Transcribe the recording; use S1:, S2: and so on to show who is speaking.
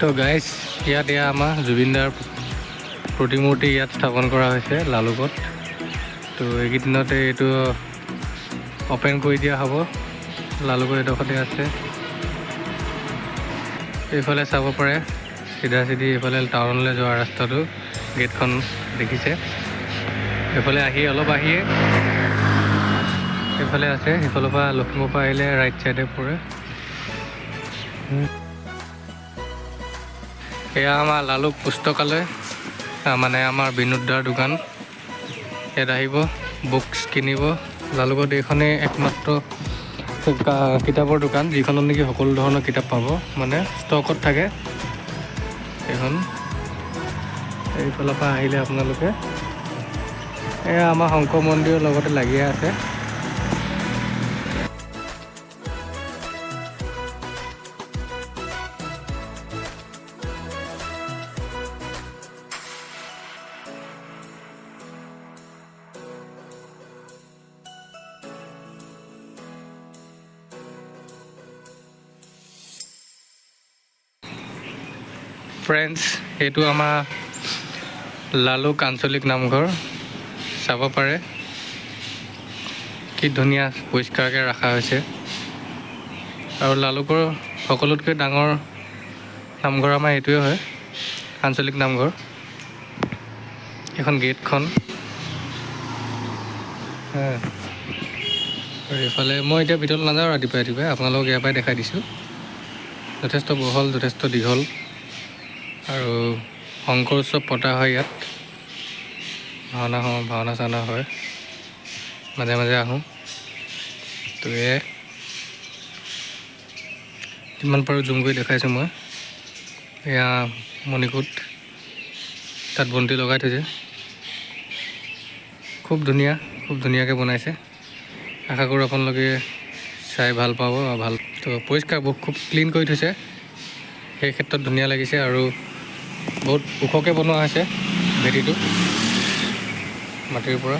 S1: তো গাইজ ইয়াত এয়া আমাৰ জুবিনদাৰ প্ৰতিমূৰ্তি ইয়াত স্থাপন কৰা হৈছে, লালুকত। তো এইকেইদিনতে এইটো অ'পেন কৰি দিয়া হ'ব। লালুকৰ এডোখৰতে আছে। এইফালে চাব পাৰে চিধা চিধি এইফালে টাউনলৈ যোৱা ৰাস্তাটো, গেটখন দেখিছে। এইফালে আহি অলপ আহিয়ে, এইফালে আছে সেইফালৰ পৰা লখিমপুৰৰ পৰা আহিলে ৰাইট চাইডে পৰে। এয়া আমাৰ লালুক পুস্তকালয় মানে আমাৰ বিনোদাৰ দোকান। ইয়াত আহিব বুকছ কিনিব। লালুকত এইখনেই একমাত্ৰ কিতাপৰ দোকান, যিখনত নেকি সকলো ধৰণৰ কিতাপ পাব মানে ষ্টকত থাকে। এইখন, এইফালৰ পৰা আহিলে আপোনালোকে। এয়া আমাৰ শংকৰ মন্দিৰৰ লগতে লাগিয়ে আছে। ফ্ৰেণ্ডছ এইটো আমাৰ লালুক আঞ্চলিক নামঘৰ। চাব পাৰে। কি ধুনীয়া পৰিষ্কাৰকৈ ৰখা হৈছে। আৰু লালুকৰ সকলোতকৈ ডাঙৰ নামঘৰ আমাৰ এইটোৱে হয় আঞ্চলিক নামঘৰ। এইখন গেটখন। আৰু এইফালে মই এতিয়া ভিতৰত নাযাওঁ, ৰাতিপুৱাই ৰাতিপুৱাই। আপোনালোকক ইয়াৰ পৰাই দেখাই দিছোঁ। যথেষ্ট বহল, যথেষ্ট দীঘল। আৰু শংকৰ উৎসৱ পতা হয় ইয়াত। ভাওনা হয় ভাওনা চাওনা হয়। মাজে মাজে আহোঁ। তো এয়াই যিমান পাৰোঁ জুম কৰি দেখাইছোঁ মই। এয়া মণিকূট, তাত বন্তি লগাই থৈছে। খুব ধুনীয়া, খুব ধুনীয়াকৈ বনাইছে। আশা কৰোঁ আপোনালোকে চাই ভালো পাব ভালো। তো পৰিষ্কাৰ খুব ক্লিন কৰি থৈছে। সেই ক্ষেত্ৰত ধুনীয়া লাগিছে আৰু বহুত ওখকৈ বনোৱা হৈছে ভেটিটো মাটিৰ পৰা।